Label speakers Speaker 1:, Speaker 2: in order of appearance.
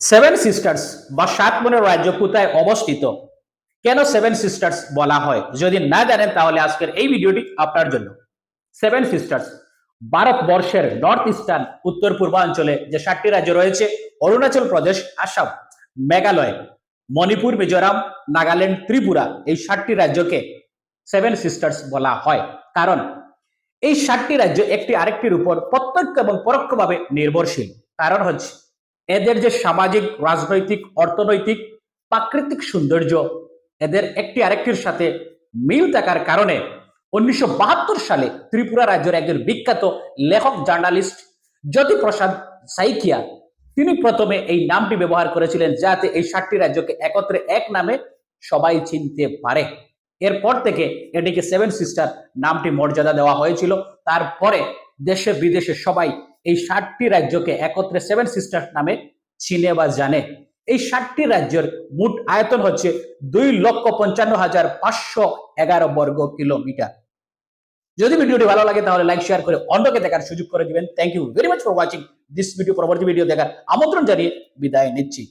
Speaker 1: Seven sisters বা সাত মনের রাজ্য কোথায় অবস্থিত? কেন সেভেন সিস্টার্স বলা হয়? যদি না জানেন, তাহলে আজকের এই ভিডিওটি আপনার জন্য। সেভেন সিস্টার্স ভারতবর্ষের নর্থ ইস্টার্ন উত্তর পূর্বাঞ্চলে যে সাতটি রাজ্য রয়েছে, অরুণাচল প্রদেশ, আসাম, মেঘালয়, মণিপুর, মিজোরাম, নাগাল্যান্ড, ত্রিপুরা, এই সাতটি রাজ্যকে সেভেন সিস্টার্স বলা হয়। কারণ এই সাতটি রাজ্য একটি আরেকটির উপর প্রত্যক্ষ এবং পরোক্ষভাবে নির্ভরশীল। কারণ হচ্ছে এদের যে সামাজিক, রাজনৈতিক, অর্থনৈতিক, প্রাকৃতিক সৌন্দর্য, এদের একটি আরেকটির সাথে মিল থাকার কারণে উনিশশো বাহাত্তর সালে ত্রিপুরা রাজ্যের একজন বিখ্যাত লেখক, জার্নালিস্ট জ্যোতিপ্রসাদ সাইকিয়া, তিনি প্রথমে এই নামটি ব্যবহার করেছিলেন যাতে এই সাতটি রাজ্যকে একত্রে এক নামে সবাই চিনতে পারে। এরপর থেকে এটিকে সেভেন সিস্টার নামটি মর্যাদা দেওয়া হয়েছিল। তারপরে দেশে বিদেশে সবাই এই ষাটটি রাজ্যকে একত্রে সেভেন সিস্টার নামে চিনে বা জানে। এই ষাটটি রাজ্যের মোট আয়তন হচ্ছে দুই লক্ষ পঞ্চান্ন হাজার পাঁচশো এগারো বর্গ কিলোমিটার। যদি ভিডিওটি ভালো লাগে তাহলে লাইক শেয়ার করে অন্যকে দেখার সুযোগ করে দিবেন। Thank you very much for watching this video পরবর্তী ভিডিও দেখার আমন্ত্রণ জানিয়ে বিদায় নিচ্ছি।